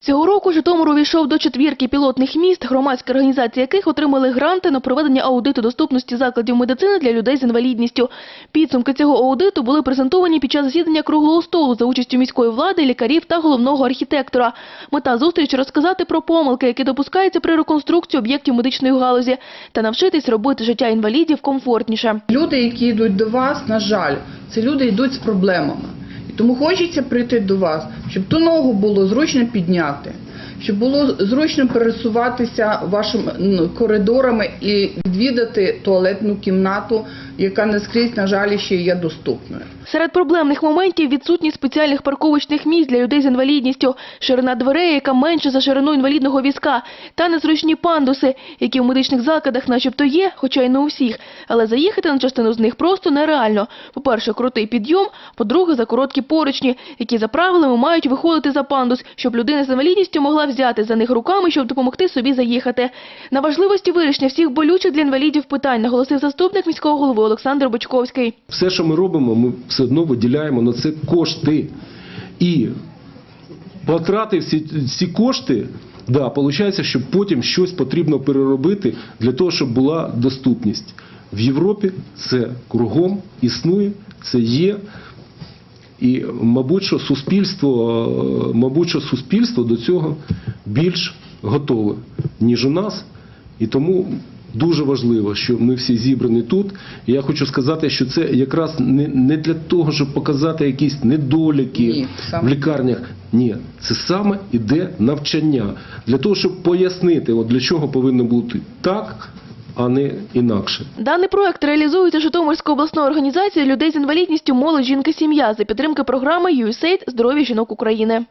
Цього року Житомир увійшов до четвірки пілотних міст, громадські організації яких отримали гранти на проведення аудиту доступності закладів медицини для людей з інвалідністю. Підсумки цього аудиту були презентовані під час засідання круглого столу за участю міської влади, лікарів та головного архітектора. Мета зустрічі – розказати про помилки, які допускаються при реконструкції об'єктів медичної галузі, та навчитись робити життя інвалідів комфортніше. Люди, які йдуть до вас, на жаль, це люди йдуть з проблемами. Тому хочеться прийти до вас, щоб ту ногу було зручно підняти, щоб було зручно пересуватися вашими коридорами і відвідати туалетну кімнату, яка не скрізь, на жаль, ще є доступною. Серед проблемних моментів відсутність спеціальних парковочних місць для людей з інвалідністю, ширина дверей, яка менше за ширину інвалідного візка, та незручні пандуси, які в медичних закладах начебто є, хоча й не у всіх. Але заїхати на частину з них просто нереально. По-перше, крутий підйом, по-друге, за короткі поручні, які за правилами мають виходити за пандус, щоб людина з інвалідністю могла взяти за них руками, щоб допомогти собі заїхати. На важливості вирішення всіх болючих для інвалідів питань наголосив заступник міського голови Олександр Бочковський. Все, що ми робимо, ми все одно виділяємо на це кошти. І потратив всі ці кошти, да, виходить, що потім щось потрібно переробити для того, щоб була доступність. В Європі це кругом існує, це є. І, мабуть, що суспільство, е, мабуть, що суспільство до цього більш готове, ніж у нас. І тому дуже важливо, що ми всі зібрані тут. І я хочу сказати, що це якраз не, не для того, щоб показати якісь недоліки Ні, в лікарнях. Ні, це саме іде навчання. Для того, щоб пояснити, от для чого повинно бути так, а не інакше. Даний проект реалізується Житомирською обласною організацією людей з інвалідністю «Молодь, жінка, сім'я» за підтримки програми USAID «Здоров'я жінок України».